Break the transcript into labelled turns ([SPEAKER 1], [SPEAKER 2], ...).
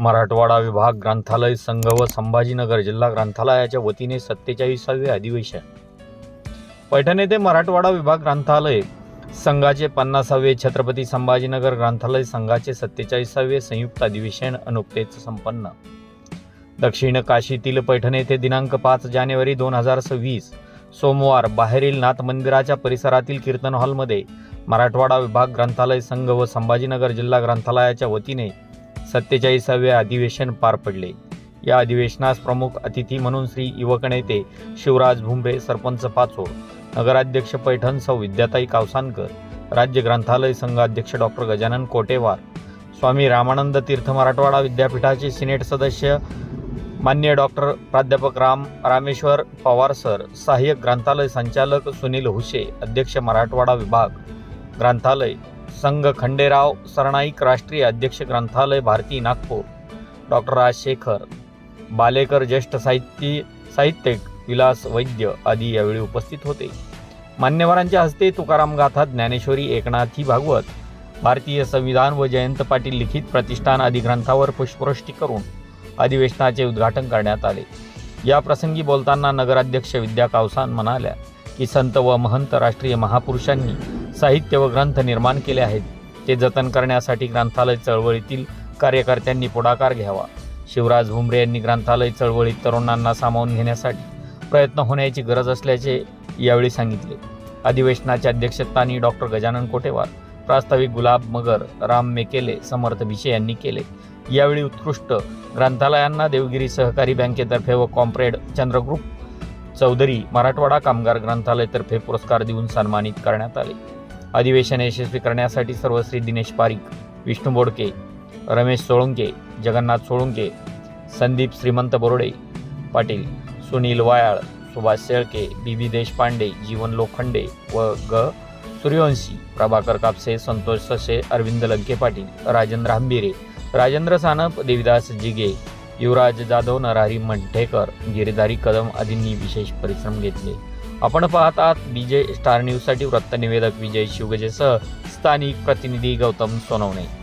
[SPEAKER 1] मराठवाडा विभाग ग्रंथालय संघ व संभाजीनगर जिल्हा ग्रंथालयाच्या वतीने सत्तेचाळीसावे अधिवेशन पैठण येथे मराठवाडा विभाग ग्रंथालय संघाचे पन्नासावे छत्रपती संभाजीनगर ग्रंथालय संघाचे सत्तेचाळीसावे संयुक्त अधिवेशन अनुकतेच संपन्न दक्षिण काशीतील पैठण येथे दिनांक पाच जानेवारी दोन हजार सव्वीस सोमवार बाहेरील नाथ मंदिराच्या परिसरातील कीर्तन हॉलमध्ये मराठवाडा विभाग ग्रंथालय संघ व संभाजीनगर जिल्हा ग्रंथालयाच्या वतीने सत्तेचाळीसावे अधिवेशन पार पडले या अधिवेशनास प्रमुख अतिथी म्हणून श्री युवक नेते शिवराज भुमरे सरपंच पाचोड नगराध्यक्ष पैठण सौ विद्याताई कावसानकर राज्य ग्रंथालय संघाध्यक्ष डॉक्टर गजानन कोटेवार स्वामी रामानंद तीर्थ मराठवाडा विद्यापीठाचे सिनेट सदस्य मान्य डॉक्टर प्राध्यापक राम रामेश्वर पवार सर सहाय्यक ग्रंथालय संचालक सुनील हुशे अध्यक्ष मराठवाडा विभाग ग्रंथालय संघ खंडेराव सरनाईक राष्ट्रीय अध्यक्ष ग्रंथालय भारती नागपूर डॉक्टर राज शेखर बालेकर ज्येष्ठ साहित्य साहित्यिक विलास वैद्य आदी यावेळी उपस्थित होते मान्यवरांच्या हस्ते तुकाराम गाथा ज्ञानेश्वरी एकनाथी भागवत भारतीय संविधान व जयंत पाटील लिखित प्रतिष्ठान आदी ग्रंथावर पुष्पवृष्टी करून अधिवेशनाचे उद्घाटन करण्यात आले या प्रसंगी बोलताना नगराध्यक्ष विद्या कावसान म्हणाल्या की संत व महंत राष्ट्रीय महापुरुषांनी साहित्य व ग्रंथ निर्माण केले आहेत ते जतन करण्यासाठी ग्रंथालय चळवळीतील कार्यकर्त्यांनी पुढाकार घ्यावा शिवराज भुमरे यांनी ग्रंथालय चळवळीत तरुणांना सामावून घेण्यासाठी प्रयत्न होण्याची गरज असल्याचे यावेळी सांगितले अधिवेशनाच्या अध्यक्षस्थानी डॉक्टर गजानन कोटेवार प्रास्ताविक गुलाब मगर राम मेकेले समर्थ भिशे यांनी केले यावेळी उत्कृष्ट ग्रंथालयांना देवगिरी सहकारी बँकेतर्फे व कॉम्प्रेड चंद्रग्रुप चौधरी मराठवाडा कामगार ग्रंथालयतर्फे पुरस्कार देऊन सन्मानित करण्यात आले अधिवेशन यशस्वी करण्यासाठी सर्वश्री दिनेश पारिक विष्णू बोडके रमेश सोळुंके जगन्नाथ सोळुंके संदीप श्रीमंत बोर्डे पाटील सुनील वायाळ सुभाष शेळके बी बी देशपांडे जीवन लोखंडे व ग सूर्यवंशी प्रभाकर कापसे संतोष ससे अरविंद लंके पाटील राजेंद्र हंबिरे राजेंद्र सानप देविदास जिगे युवराज जाधव नरहरी मंठेकर गिरीधारी कदम आदींनी विशेष परिश्रम घेतले आपण पाहत आहात विजय स्टार न्यूजसाठी वृत्तनिवेदक विजय शिवगजेसह स्थानिक प्रतिनिधी गौतम सोनवणे